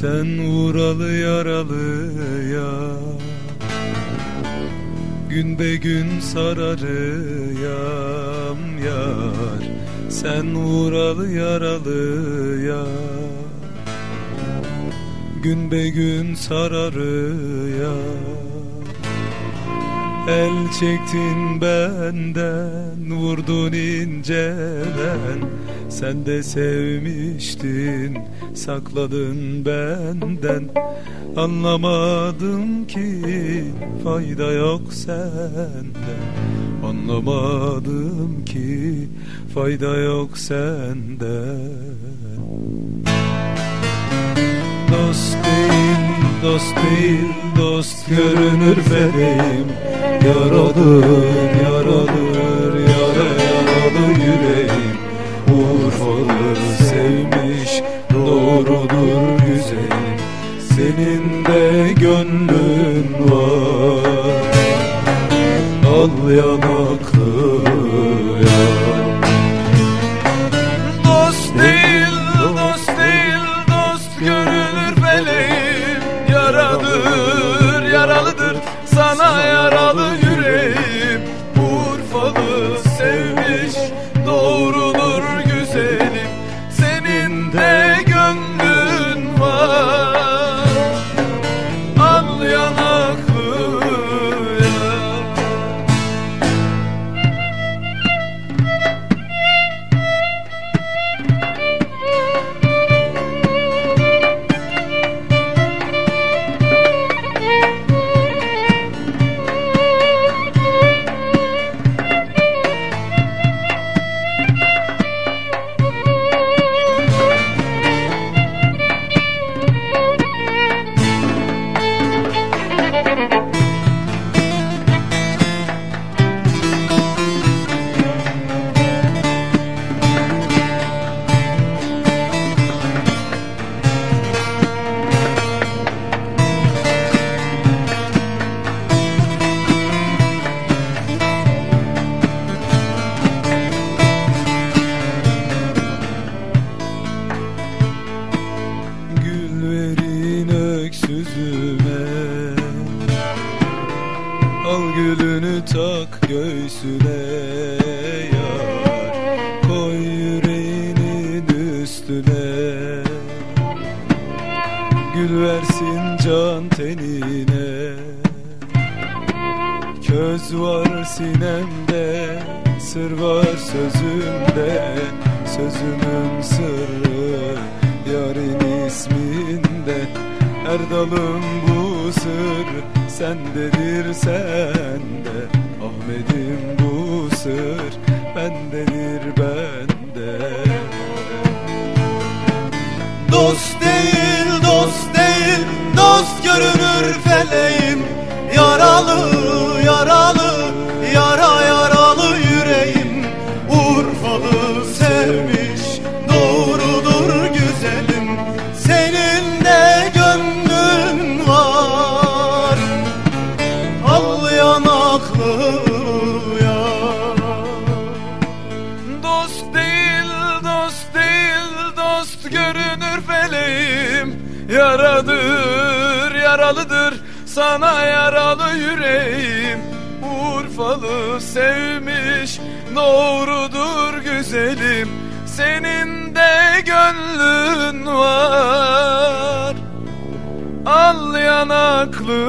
Sen vuralı yaralı ya. Gün be gün sararıyam yar. Sen vuralı yaralı ya. Gün be gün sararıyam El çektin benden Vurdun inceden. Sen de sevmiştin Sakladın benden. Anlamadım ki Fayda yok sende. Anlamadım ki Fayda yok sende. Dost değil, dost değil, dost görünür Yaradır, yaradır, yara yaralı yüreğim Urfalı sevmiş, doğrudur güzelim Senin de gönlün var. Al yanaklı yar Dost değil, dost değil, dost görünür feleğim Yaradır, yaralıdır, sana yaralı Gül verin öksüzüme. Al gülünü tak göğsüne Koy yüreğinin üstüne. Gül versin can Köz var sinemde Sır var sözümde. Sözümün sırrı Yarın isminde Her dalın bu sır Sendedir sende. Ahmet'im bu sır Bendedir bende feleğim Yaradır, yaralıdır, sana yaralı yüreğim. Urfalı sevmiş, doğrudur güzelim. Senin de gönlün var. Al yanaklı